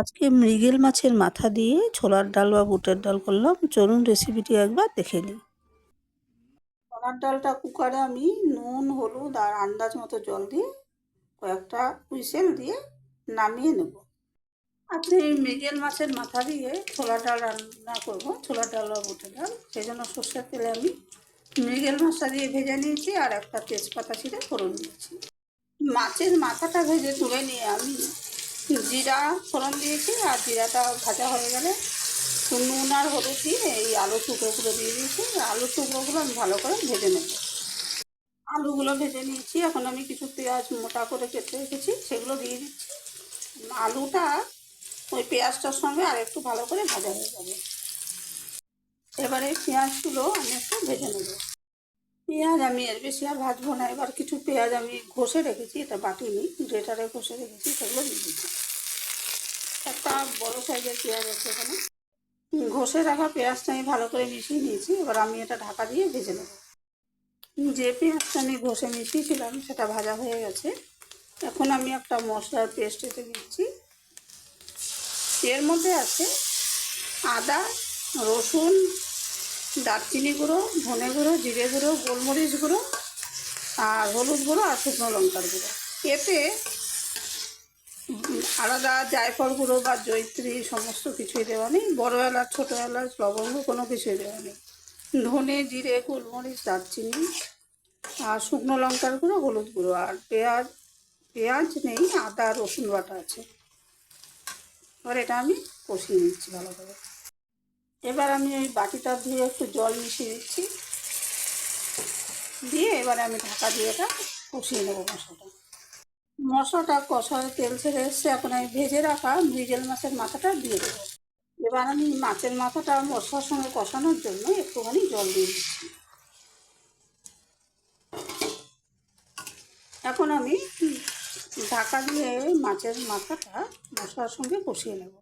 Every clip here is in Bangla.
আজকে মৃগেল মাছের মাথা দিয়ে ছোলার ডাল বা বুটের ডাল করলাম। চলুন রেসিপিটি একবার দেখে নিই। ছোলার ডালটা কুকারে আমি নুন, হলুদ আর আন্দাজ মতো জল দিয়ে কয়েকটা হুইসেল দিয়ে নামিয়ে নেব। এই মৃগেল মাছের মাথা দিয়ে ছোলার ডাল রান্না করব, ছোলার ডাল বা বুটের ডাল। সেই জন্য সর্ষের তেলে আমি মৃগেল মাছটা দিয়ে ভেজে নিয়েছি আর একটা তেজপাতা ছিঁড়ে ফোড়ন দিয়েছি। মাছের মাথাটা ভেজে তুলে নিয়ে আমি জিরা ফোড়ন দিয়েছি আর জিরাটা ভাজা হয়ে গেলে নুন আর হলুদ দিয়ে এই আলু টুকরোগুলো দিয়ে দিয়েছি। আলু টুকরোগুলো আমি ভালো করে ভেজে নেব। আলুগুলো ভেজে নিয়েছি। এখন আমি কিছু পেঁয়াজ মোটা করে কেটে রেখেছি, সেগুলো দিয়ে দিচ্ছি। আলুটা ওই পেঁয়াজটার সঙ্গে আর একটু ভালো করে ভাজা হয়ে যাবে। এবারে পেঁয়াজগুলো আমি একটু ভেজে নেব। পেঁয়াজ আমি এর বেশি আর ভাজবো না। এবার কিছু পেঁয়াজ আমি ঘষে রেখেছি, এটা বাটিনি গ্রেটারে ঘষে রেখেছি, সেগুলো দিয়ে দিচ্ছি। একটা বড় সাইজের পেঁয়াজ আছে এখানে। ঘষে রাখা পেঁয়াজটা আমি ভালো করে মিশিয়ে নিয়েছি, এবার আমি এটা ঢাকা দিয়ে ভেজে নেব। যে পেঁয়াজটা আমি ঘষে মিশিয়েছিলাম, সেটা ভাজা হয়ে গেছে। এখন আমি একটা মশলার পেস্ট এতে দিচ্ছি। এর মধ্যে আছে আদা, রসুন দারচিনি গুঁড়ো, ধনে গুঁড়ো, জিরে গুঁড়ো, গোলমরিচ গুঁড়ো, আর হলুদ গুঁড়ো আর শুকনো লঙ্কার গুঁড়ো। এতে আলাদা জায়ফল গুঁড়ো বা জৈত্রী সমস্ত কিছুই দেওয়া নেই। বড়ো এলাচ ছোটো এলাচ লবঙ্গ কোনো কিছুই দেওয়া নেই। ধনে, জিরে, গোলমরিচ, দারচিনি আর শুকনো লঙ্কার গুঁড়ো, হলুদ গুঁড়ো আর পেঁয়াজ পেঁয়াজ নেই, আদা, রসুন বাটা আছে। এবার এটা আমি কষিয়ে নিচ্ছি ভালো করে। এবার আমি ওই বাটিটা ধুয়ে একটু জল মিশিয়ে দিচ্ছি। দিয়ে এবারে আমি ঢাকা দিয়ে এটা কষিয়ে নেব মশলাটা। মশলাটা কষায় তেল ছেড়ে এসছে, এখন আমি ভেজে রাখা মৃগেল মাছের মাথাটা দিয়ে দেবো। এবার আমি মাছের মাথাটা মশলার সঙ্গে কষানোর জন্য একটুখানি জল দিয়ে দিচ্ছি। এখন আমি ঢাকা দিয়ে মাছের মাথাটা মশলার সঙ্গে কষিয়ে নেব।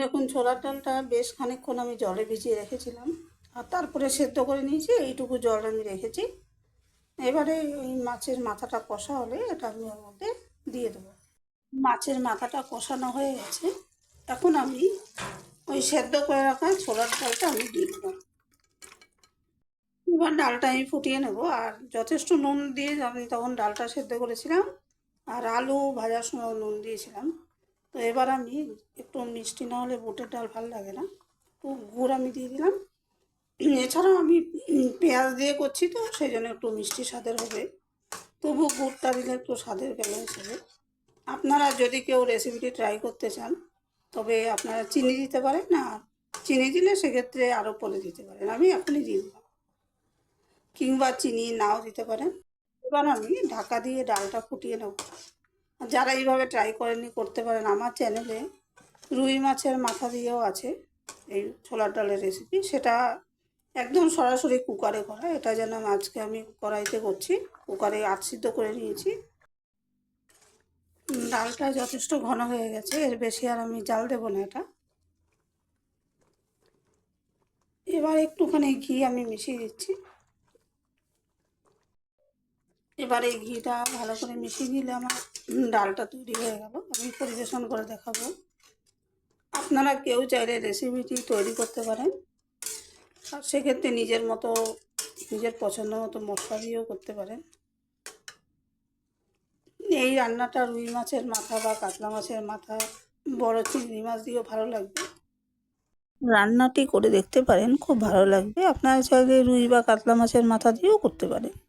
দেখুন ছোলার ডালটা বেশ খানিকক্ষণ আমি জলে ভিজিয়ে রেখেছিলাম, আর তারপরে সেদ্ধ করে নিয়েছি, এইটুকু জল আমি রেখেছি। এবারে ওই মাছের মাথাটা কষা হলে এটা আমি ওর মধ্যে দিয়ে দেবো। মাছের মাথাটা কষানো হয়ে গেছে, এখন আমি ওই সেদ্ধ করে রাখা ছোলার ডালটা আমি দিয়ে দেবো। এবার ডালটা আমি ফুটিয়ে নেব, আর যথেষ্ট নুন দিয়ে আমি তখন ডালটা সেদ্ধ করেছিলাম, আর আলু ভাজার সময় নুন দিয়েছিলাম। তো এবার আমি একটু মিষ্টি না হলে বুটের ডাল ভালো লাগে না। একটু গুড় আমি দিয়ে দিলাম। এছাড়াও আমি পেঁয়াজ দিয়ে করছি তো, সেই জন্য একটু মিষ্টি স্বাদের হবে। তবু গুড়টা দিলে একটু স্বাদের ব্যালেন্স হবে। আপনারা যদি কেউ রেসিপিটি ট্রাই করতে চান, তবে আপনারা চিনি দিতে পারেন না চিনি দিলে সেক্ষেত্রে আরও পরে দিতে পারেন। আমি এখনই দিয়ে দিলাম। কিংবা চিনি নাও দিতে পারেন। এবার আমি ঢাকা দিয়ে ডালটা ফুটিয়ে নেব। যারা এইভাবে ট্রাই করেনি, করতে পারেন। আমার চ্যানেলে রুই মাছের মাথা দিয়েও আছে এই ছোলার ডালের রেসিপি সেটা একদম সরাসরি কুকারে করা। এটা যেন আজকে আমি কড়াইতে করছি। কুকারে আট সিদ্ধ করে নিয়েছি। ডালটা যথেষ্ট ঘন হয়ে গেছে। এর বেশি আর আমি জাল দেবো না এটা। এবার একটুখানি ঘি আমি মিশিয়ে দিচ্ছি। এবার ঘিটা ভালো করে মিশিয়ে নিলে আমার ডালটা তৈরি হয়ে গেল। আমি পরিবেশন করে দেখাবো। আপনারা কেউ চাইলে রেসিপিটি তৈরি করতে পারেন। আর সেক্ষেত্রে নিজের মতো, নিজের পছন্দ মতো মশলা দিয়েও করতে পারেন। এই রান্নাটা রুই মাছের মাথা বা কাতলা মাছের মাথা, বড় চিংড়ি মাছ দিয়েও ভালো লাগবে। রান্নাটি করে দেখতে পারেন, খুব ভালো লাগবে। আপনারা চাইলে রুই বা কাতলা মাছের মাথা দিয়েও করতে পারেন।